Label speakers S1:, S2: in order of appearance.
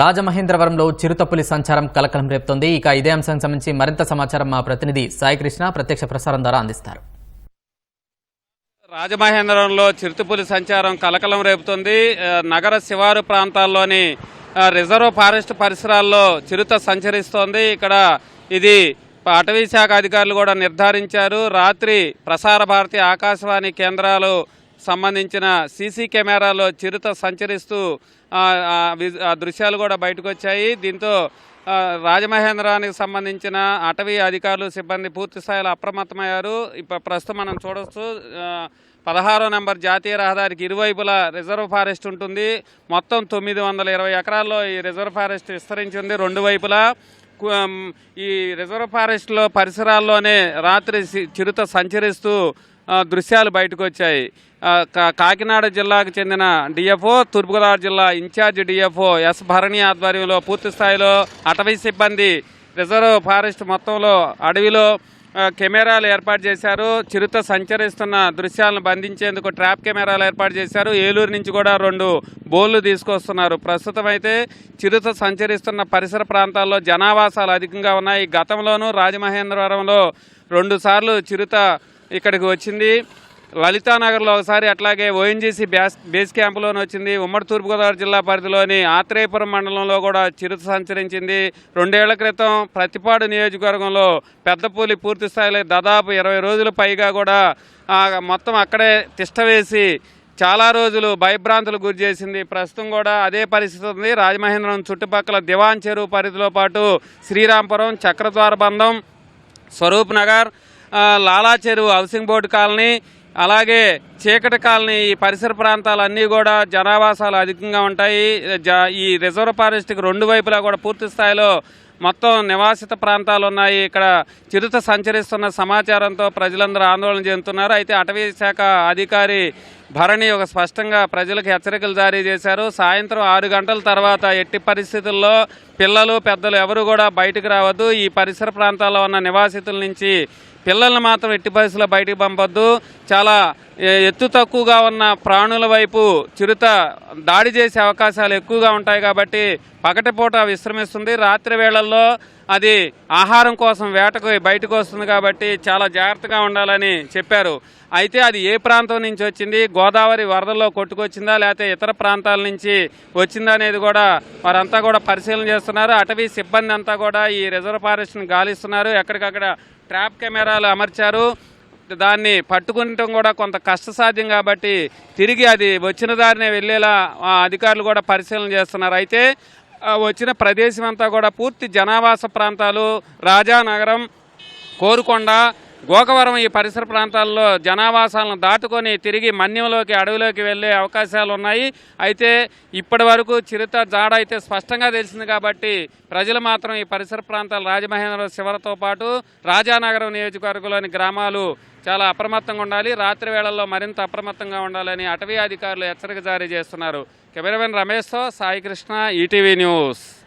S1: రాజమహేంద్రవరంలో చిరుతపులి సంచారం కలకలం రేపుతోంది. ఇక ఇదే అంశానికి సంబంధించి మరింత సమాచారం మా ప్రతినిధి సాయికృష్ణ ప్రత్యక్ష ప్రసారం ద్వారా అందిస్తారు.
S2: రాజమహేంద్రవరంలో చిరుతపులి సంచారం కలకలం రేపుతుంది. నగర శివారు ప్రాంతాల్లోని రిజర్వ్ ఫారెస్ట్ పరిసరాల్లో చిరుత సంచరిస్తోంది. ఇక్కడ ఇది అటవీ శాఖ అధికారులు కూడా నిర్ధారించారు. రాత్రి ప్రసార భారతి ఆకాశవాణి కేంద్రాలు సంబంధించిన సీసీ కెమెరాలో చిరుత సంచరిస్తూ వి- దృశ్యాలు కూడా బయటకు వచ్చాయి దీంతో రాజమహేంద్రానికి సంబంధించిన అటవీ అధికారులు సిబ్బంది పూర్తి స్థాయిలో అప్రమత్తమయ్యారు. ఇప్పుడు ప్రస్తుతం మనం చూడొచ్చు పదహారో నెంబర్ జాతీయ రహదారికి ఇరువైపులా రిజర్వ్ ఫారెస్ట్ ఉంటుంది. మొత్తం తొమ్మిది వందల ఇరవై ఎకరాల్లో ఈ రిజర్వ్ ఫారెస్ట్ విస్తరించింది. రెండు వైపులా ఈ రిజర్వ్ ఫారెస్ట్లో పరిసరాల్లోనే రాత్రి చిరుత సంచరిస్తూ దృశ్యాలు బయటకు వచ్చాయి. కా- కాకినాడ జిల్లాకు చెందిన డిఎఫ్ఓ తూర్పుగోదావరి జిల్లా ఇన్ఛార్జ్ డిఎఫ్ఓ ఎస్ భరణి ఆధ్వర్యంలో పూర్తి స్థాయిలో అటవీ సిబ్బంది రిజర్వ్ ఫారెస్ట్ మొత్తంలో అడవిలో కెమెరాలు ఏర్పాటు చేశారు. చిరుత సంచరిస్తున్న దృశ్యాలను బంధించేందుకు ట్రాప్ కెమెరాలు ఏర్పాటు చేశారు. ఏలూరు నుంచి కూడా రెండు బోర్లు తీసుకొస్తున్నారు. ప్రస్తుతం అయితే చిరుత సంచరిస్తున్న పరిసర ప్రాంతాల్లో జనావాసాలు అధికంగా ఉన్నాయి. గతంలోనూ రాజమహేంద్రవరంలో రెండుసార్లు చిరుత ఇక్కడికి వచ్చింది. లలితానగర్లో ఒకసారి అట్లాగే ఓఎన్జీసీ బేస్ బేస్ క్యాంపులోనే వచ్చింది. ఉమ్మడి తూర్పుగోదావరి జిల్లా పరిధిలోని ఆత్రేయపురం మండలంలో కూడా చిరుత సంచరించింది. రెండేళ్ళ క్రితం ప్రతిపాడు నియోజకవర్గంలో పెద్దపూలి పూర్తి స్థాయిలో దాదాపు ఇరవై రోజుల పైగా కూడా మొత్తం అక్కడే తిష్టవేసి చాలా రోజులు భయభ్రాంతులు గురి చేసింది. ప్రస్తుతం కూడా అదే పరిస్థితి ఉంది. రాజమహేంద్రం చుట్టుపక్కల దివాన్ చెరువు పరిధిలో పాటు శ్రీరాంపురం చక్రద్వార బంధం స్వరూప్ నగర్ లాలా చెరువు హౌసింగ్ బోర్డు కాలనీ అలాగే చీకటి కాలనీ ఈ పరిసర ప్రాంతాలన్నీ కూడా జనావాసాలు అధికంగా ఉంటాయి. జ- ఈ రిజర్వ్ ఫారెస్ట్కి రెండు వైపులా కూడా పూర్తి స్థాయిలో మొత్తం నివాసిత ప్రాంతాలు ఉన్నాయి. ఇక్కడ చిరుత సంచరిస్తున్న సమాచారంతో ప్రజలందరూ ఆందోళన చెందుతున్నారు. అయితే అటవీ శాఖ అధికారి భరణి ఒక స్పష్టంగా ప్రజలకు హెచ్చరికలు జారీ చేశారు. సాయంత్రం ఆరు గంటల తర్వాత ఎట్టి పరిస్థితుల్లో పిల్లలు పెద్దలు ఎవరు కూడా బయటకు రావద్దు. ఈ పరిసర ప్రాంతాల్లో ఉన్న నివాసితుల నుంచి పిల్లల్ని మాత్రం ఎట్టి పరిస్థితుల్లో బయటికి పంపొద్దు. చాలా ఎత్తు తక్కువగా ఉన్న ప్రాణుల వైపు చిరుత దాడి చేసే అవకాశాలు ఎక్కువగా ఉంటాయి కాబట్టి పగటిపూట విశ్రమిస్తుంది. రాత్రి వేళల్లో అది ఆహారం కోసం వేటకు బయటకు వస్తుంది కాబట్టి చాలా జాగ్రత్తగా ఉండాలని చెప్పారు. అయితే అది ఏ ప్రాంతం నుంచి వచ్చింది? గోదావరి వరదల్లో కొట్టుకొచ్చిందా? లేకపోతే ఇతర ప్రాంతాల నుంచి వచ్చిందా అనేది కూడా వారంతా కూడా పరిశీలన చేస్తున్నారు. అటవీ సిబ్బంది అంతా కూడా ఈ రిజర్వ్ ఫారెస్ట్ని గాలిస్తున్నారు. ఎక్కడికక్కడ ట్రాప్ కెమెరాలు అమర్చారు. దాన్ని పట్టుకుంటం కూడా కొంత కష్టసాధ్యం కాబట్టి తిరిగి అది వచ్చిన దారినే వెళ్ళేలా అధికారులు కూడా పరిశీలన చేస్తున్నారు. అయితే వచ్చిన ప్రదేశం అంతా కూడా పూర్తి జనావాస ప్రాంతాలు రాజానగరం కోరుకొండ గోకవరం ఈ పరిసర ప్రాంతాల్లో జనావాసాలను దాటుకొని తిరిగి మన్యంలోకి అడవిలోకి వెళ్ళే అవకాశాలు ఉన్నాయి అయితే ఇప్పటి వరకు చిరుత జాడ అయితే స్పష్టంగా తెలిసింది కాబట్టి ప్రజలు మాత్రం ఈ పరిసర ప్రాంతాలు రాజమహేంద్ర శివరతో పాటు రాజానగరం నియోజకవర్గంలోని గ్రామాలు చాలా అప్రమత్తంగా ఉండాలి. రాత్రి వేళల్లో మరింత అప్రమత్తంగా ఉండాలని అటవీ అధికారులు హెచ్చరిక జారీ చేస్తున్నారు. కెమెరామెన్ రమేష్తో సాయికృష్ణ ఈటీవీ న్యూస్.